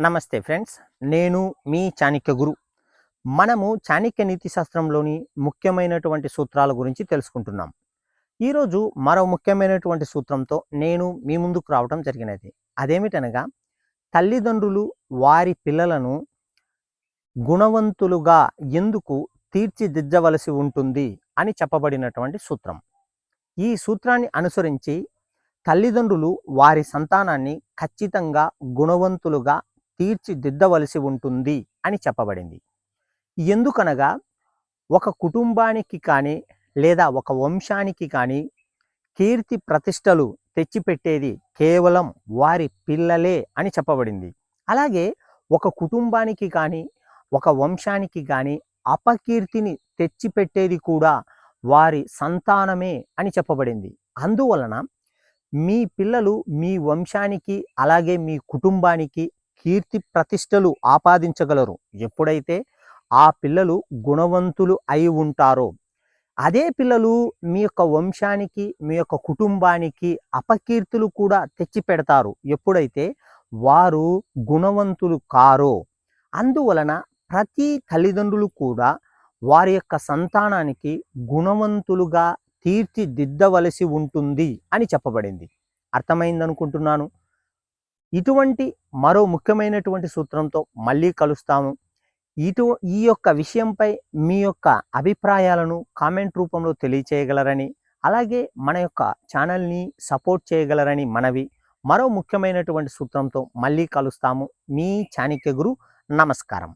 నమస్తే ఫ్రెండ్స్ నేను మీ చాణక్య గురు. మనము చాణక్య నీతి శాస్త్రంలోని ముఖ్యమైనటువంటి సూత్రాల గురించి తెలుసుకుంటున్నాం. ఈరోజు మరో ముఖ్యమైనటువంటి సూత్రంతో నేను మీ ముందుకు రావడం జరిగినది. అదేమిటనగా తల్లిదండ్రులు వారి పిల్లలను గుణవంతులుగా ఎందుకు తీర్చిదిద్దవలసి ఉంటుంది అని చెప్పబడినటువంటి సూత్రం. ఈ సూత్రాన్ని అనుసరించి తల్లిదండ్రులు వారి సంతానాన్ని ఖచ్చితంగా గుణవంతులుగా తీర్చిదిద్దవలసి ఉంటుంది అని చెప్పబడింది. ఎందుకనగా ఒక కుటుంబానికి కానీ లేదా ఒక వంశానికి కానీ కీర్తి ప్రతిష్టలు తెచ్చిపెట్టేది కేవలం వారి పిల్లలే అని చెప్పబడింది. అలాగే ఒక కుటుంబానికి కానీ ఒక వంశానికి కానీ అపకీర్తిని తెచ్చిపెట్టేది కూడా వారి సంతానమే అని చెప్పబడింది. అందువలన మీ పిల్లలు మీ వంశానికి అలాగే మీ కుటుంబానికి కీర్తి ప్రతిష్టలు ఆపాదించగలరు. ఎప్పుడైతే ఆ పిల్లలు గుణవంతులు అయి ఉంటారో అదే పిల్లలు మీ యొక్క వంశానికి మీ యొక్క కుటుంబానికి అపకీర్తులు కూడా తెచ్చి పెడతారు ఎప్పుడైతే వారు గుణవంతులు కారో అందువలన ప్రతి తల్లిదండ్రులు కూడా వారి యొక్క సంతానానికి గుణవంతులుగా తీర్చిదిద్దవలసి ఉంటుంది అని చెప్పబడింది. అర్థమైందనుకుంటున్నాను? ఇటువంటి మరో ముఖ్యమైనటువంటి సూత్రంతో మళ్ళీ కలుస్తాము. ఇటు ఈ యొక్క విషయంపై మీ యొక్క అభిప్రాయాలను కామెంట్ రూపంలో తెలియచేయగలరని అలాగే మన యొక్క ఛానల్ని సపోర్ట్ చేయగలరని మనవి. మరో ముఖ్యమైనటువంటి సూత్రంతో మళ్ళీ కలుస్తాము. మీ చాణిక్య గురు నమస్కారం.